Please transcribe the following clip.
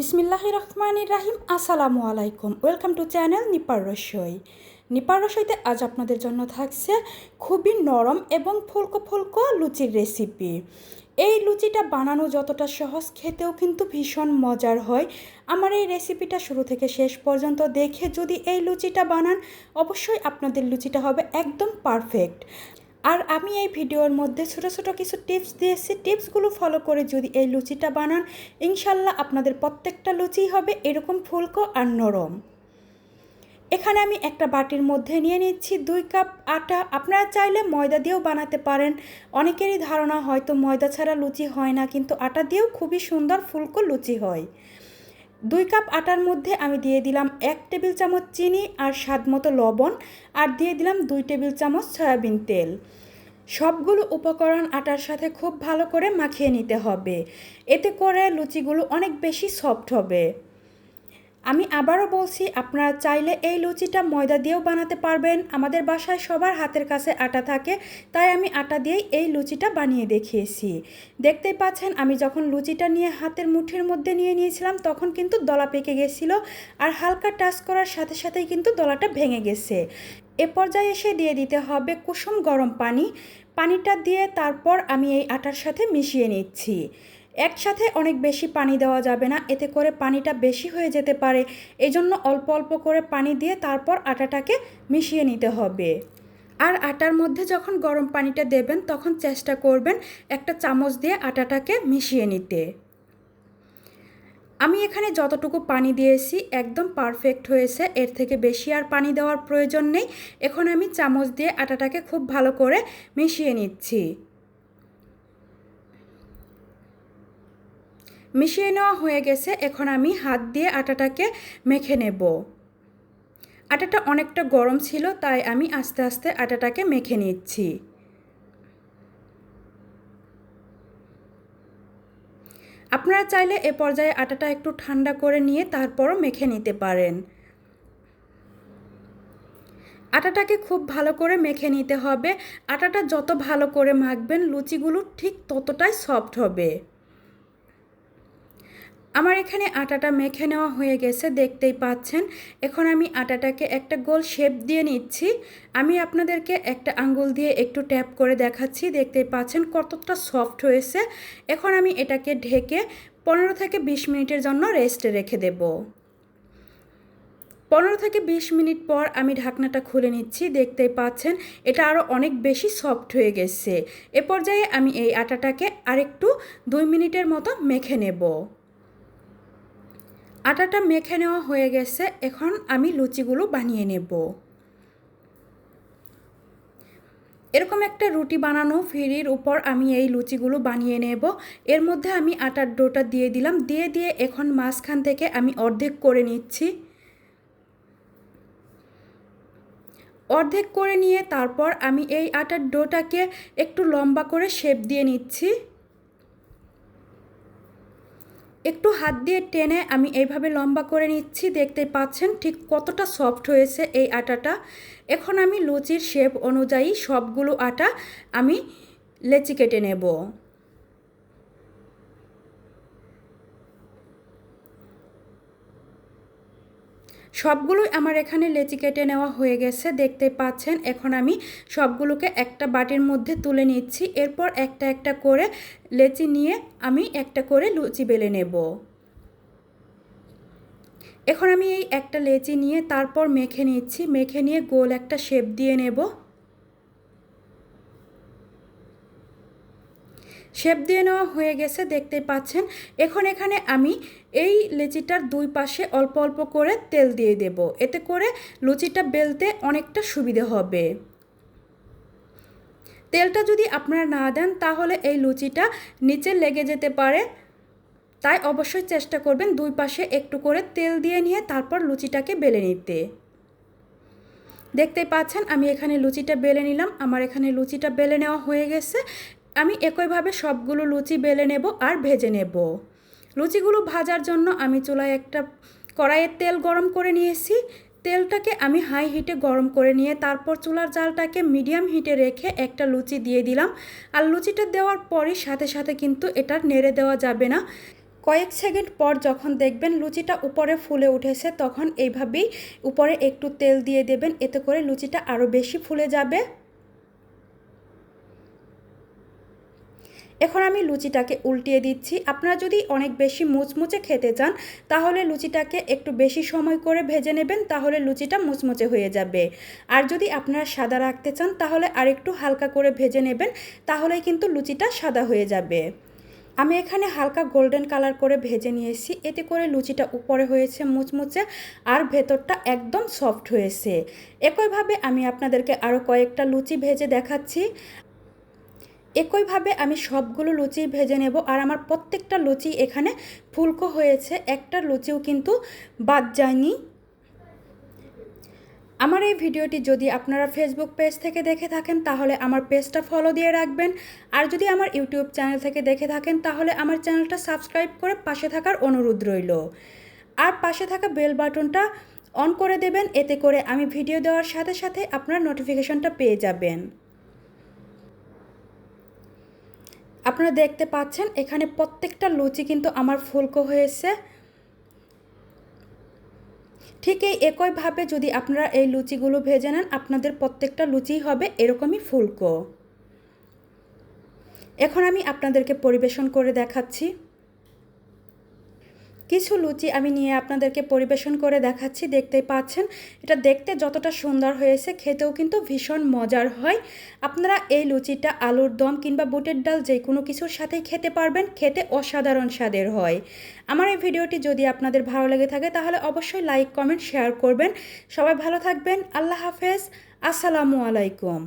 বিসমিল্লাহ রহমানির রাহিম আসসালামু আলাইকুম ওয়েলকাম টু চ্যানেল নিপার রসই। নিপার রসইতে আজ আপনাদের জন্য থাকছে খুবই নরম এবং ফুলকো ফুলকো লুচির রেসিপি। এই লুচিটা বানানো যতটা সহজ, খেতেও কিন্তু ভীষণ মজার হয়। আমার এই রেসিপিটা শুরু থেকে শেষ পর্যন্ত দেখে যদি এই লুচিটা বানান, অবশ্যই আপনাদের লুচিটা হবে একদম পারফেক্ট। আর আমি এই ভিডিওর মধ্যে ছোটো ছোটো কিছু টিপস দিয়েছি। টিপসগুলো ফলো করে যদি এই লুচিটা বানান, ইনশাল্লাহ আপনাদের প্রত্যেকটা লুচি হবে এরকম ফুলকো আর নরম। এখানে আমি একটা বাটির মধ্যে নিয়ে নিচ্ছি দুই কাপ আটা। আপনারা চাইলে ময়দা দিয়েও বানাতে পারেন। অনেকেরই ধারণা হয়তো ময়দা ছাড়া লুচি হয় না, কিন্তু আটা দিয়েও খুবই সুন্দর ফুলকো লুচি হয়। দুই কাপ আটার মধ্যে আমি দিয়ে দিলাম এক টেবিল চামচ চিনি আর স্বাদ মতো লবণ আর দিয়ে দিলাম দুই টেবিল চামচ সয়াবিন তেল। সবগুলো উপকরণ আটার সাথে খুব ভালো করে মাখিয়ে নিতে হবে। এতে করে লুচিগুলো অনেক বেশি সফট হবে। আমি আবারও বলছি, আপনারা চাইলে এই লুচিটা ময়দা দিয়েও বানাতে পারবেন। আমাদের বাসায় সবার হাতের কাছে আটা থাকে, তাই আমি আটা দিয়েই এই লুচিটা বানিয়ে দেখিয়েছি। দেখতেই পাচ্ছেন, আমি যখন লুচিটা নিয়ে হাতের মুঠির মধ্যে নিয়ে নিয়েছিলাম, তখন কিন্তু দলা পেকে গেছিল আর হালকা টাচ করার সাথে সাথেই কিন্তু দলাটা ভেঙে গেছে। এ পর্যায়ে এসে দিয়ে দিতে হবে কুসুম গরম পানি। পানিটা দিয়ে তারপর আমি এই আটার সাথে মিশিয়ে নিচ্ছি। একসাথে অনেক বেশি পানি দেওয়া যাবে না, এতে করে পানিটা বেশি হয়ে যেতে পারে। এই জন্য অল্প অল্প করে পানি দিয়ে তারপর আটাটাকে মিশিয়ে নিতে হবে। আর আটার মধ্যে যখন গরম পানিটা দেবেন, তখন চেষ্টা করবেন একটা চামচ দিয়ে আটাটাকে মিশিয়ে নিতে। আমি এখানে যতটুকু পানি দিয়েছি, একদম পারফেক্ট হয়েছে। এর থেকে বেশি আর পানি দেওয়ার প্রয়োজন নেই। এখন আমি চামচ দিয়ে আটাটাকে খুব ভালো করে মিশিয়ে নিচ্ছি। মিশিয়ে নেওয়া হয়ে গেছে। এখন আমি হাত দিয়ে আটাটাকে মেখে নেব। আটাটা অনেকটা গরম ছিল, তাই আমি আস্তে আস্তে আটাটাকে মেখে নিচ্ছি। আপনারা চাইলে এ পর্যায়ে আটাটা একটু ঠান্ডা করে নিয়ে তারপরও মেখে নিতে পারেন। আটাটাকে খুব ভালো করে মেখে নিতে হবে। আটাটা যত ভালো করে মাখবেন, লুচিগুলো ঠিক ততটাই সফট হবে। আমার এখানে আটাটা মেখে নেওয়া হয়ে গেছে, দেখতেই পাচ্ছেন। এখন আমি আটাটাকে একটা গোল শেপ দিয়ে নিচ্ছি। আমি আপনাদেরকে একটা আঙ্গুল দিয়ে একটু ট্যাপ করে দেখাচ্ছি, দেখতেই পাচ্ছেন কতটা সফট হয়েছে। এখন আমি এটাকে ঢেকে পনেরো থেকে বিশ মিনিটের জন্য রেস্টে রেখে দেব। পনেরো থেকে বিশ মিনিট পর আমি ঢাকনাটা খুলে নিচ্ছি, দেখতেই পাচ্ছেন এটা আরও অনেক বেশি সফট হয়ে গেছে। এ পর্যায়ে আমি এই আটাটাকে আরেকটু দুই মিনিটের মতো মেখে নেব। আটাটা মেখে নেওয়া হয়ে গেছে, এখন আমি লুচিগুলো বানিয়ে নেব। এরকম একটা রুটি বানানো ফিরির উপর আমি এই লুচিগুলো বানিয়ে নেব। এর মধ্যে আমি আটার ডোটা দিয়ে দিলাম, দিয়ে দিয়ে এখন মাঝখান থেকে আমি অর্ধেক করে নিচ্ছি। অর্ধেক করে নিয়ে তারপর আমি এই আটার ডোটাকে একটু লম্বা করে শেপ দিয়ে নিচ্ছি। একটু হাত দিয়ে টেনে আমি এইভাবে লম্বা করে নিচ্ছি, দেখতে পাচ্ছেন ঠিক কতটা সফট হয়েছে এই আটাটা। এখন আমি লুচির শেপ অনুযায়ী সবগুলো আটা আমি লেচি কেটে নেব। সবগুলোই আমার এখানে লেচি কেটে নেওয়া হয়ে গেছে, দেখতে পাচ্ছেন? এখন আমি সবগুলোকে একটা বাটির মধ্যে তুলে নিচ্ছি, এরপর একটা একটা করে লেচি নিয়ে আমি একটা করে লুচি বেলে নেব। এখন আমি এই একটা লেচি নিয়ে তারপর মেখে নিচ্ছি, মেখে নিয়ে গোল একটা শেপ দিয়ে নেব। শেপ দিয়ে নেওয়া হয়ে গেছে দেখতে পাচ্ছেন। এখন এখানে আমি এই লেচিটার দুই পাশে অল্প অল্প করে তেল দিয়ে দেব। এতে করে লুচিটা বেলতে অনেকটা সুবিধে হবে। তেলটা যদি আপনারা না দেন, তাহলে এই লুচিটা নিচে লেগে যেতে পারে। তাই অবশ্যই চেষ্টা করবেন দুই পাশে একটু করে তেল দিয়ে নিয়ে তারপর লুচিটাকে বেলে নিতে। দেখতে পাচ্ছেন, আমি এখানে লুচিটা বেলে নিলাম। আমার এখানে লুচিটা বেলে নেওয়া হয়ে গেছে। আমি একইভাবে সবগুলো লুচি বেলে নেব আর ভেজে নেব। লুচিগুলো ভাজার জন্য আমি চুলায় একটা কড়াইয়ের তেল গরম করে নিয়েছি। তেলটাকে আমি হাই হিটে গরম করে নিয়ে তারপর চুলার জালটাকে মিডিয়াম হিটে রেখে একটা লুচি দিয়ে দিলাম। আর লুচিটা দেওয়ার পরই সাথে সাথে কিন্তু এটা নেড়ে দেওয়া যাবে না। কয়েক সেকেন্ড পর যখন দেখবেন লুচিটা উপরে ফুলে উঠেছে, তখন এইভাবেই উপরে একটু তেল দিয়ে দেবেন, এতে করে লুচিটা আরও বেশি ফুলে যাবে। এখন আমি লুচিটাকে উল্টিয়ে দিচ্ছি। আপনারা যদি অনেক বেশি মুচমুচে খেতে চান, তাহলে লুচিটাকে একটু বেশি সময় করে ভেজে নেবেন, তাহলে লুচিটা মুচমুচে হয়ে যাবে। আর যদি আপনারা সাদা রাখতে চান, তাহলে আরেকটু হালকা করে ভেজে নেবেন তাহলে কিন্তু লুচিটা সাদা হয়ে যাবে। আমি এখানে হালকা গোল্ডেন কালার করে ভেজে নিয়েছি এতে করে লুচিটা উপরে হয়েছে মুচমুচে আর ভেতরটা একদম সফট হয়েছে। একইভাবে আমি আপনাদেরকে আরও কয়েকটা লুচি ভেজে দেখাচ্ছি। একইভাবে আমি সবগুলো লুচি ভেজে নেব আর আমার প্রত্যেকটা লুচি এখানে ফুলকো হয়েছে। একটা লুচিও কিন্তু বাদ যায়নি। আমার এই ভিডিওটি যদি আপনারা ফেসবুক পেজ থেকে দেখে থাকেন, তাহলে আমার পেজটা ফলো দিয়ে রাখবেন। আর যদি আমার ইউটিউব চ্যানেল থেকে দেখে থাকেন, তাহলে আমার চ্যানেলটা সাবস্ক্রাইব করে পাশে থাকার অনুরোধ রইল। আর পাশে থাকা বেল বাটনটা অন করে দেবেন, এতে করে আমি ভিডিও দেওয়ার সাথে সাথে আপনার নোটিফিকেশনটা পেয়ে যাবেন। আপনারা দেখতে পাচ্ছেন, এখানে প্রত্যেকটা লুচি কিন্তু আমার ফুলকো হয়েছে। ঠিক এই একইভাবে যদি আপনারা এই লুচিগুলো ভেজে নেন, আপনাদের প্রত্যেকটা লুচি হবে এরকমই ফুলকো। এখন আমি আপনাদেরকে পরিবেশন করে দেখাচ্ছি। কিছু লুচি আমি নিয়ে আপনাদেরকে পরিবেশন করে দেখাচ্ছি, দেখতেই পাচ্ছেন। এটা দেখতে যতটা সুন্দর হয়েছে, খেতেও কিন্তু ভীষণ মজার হয়। আপনারা এই লুচিটা, আলুর দম কিংবা বুটের ডাল যে কোনো কিছুর সাথেই খেতে পারবেন, খেতে অসাধারণ স্বাদের হয়। আমার এই ভিডিওটি যদি আপনাদের ভালো লেগে থাকে, তাহলে অবশ্যই লাইক, কমেন্ট, শেয়ার করবেন। সবাই ভালো থাকবেন, আল্লাহ হাফেজ, আসসালামু আলাইকুম।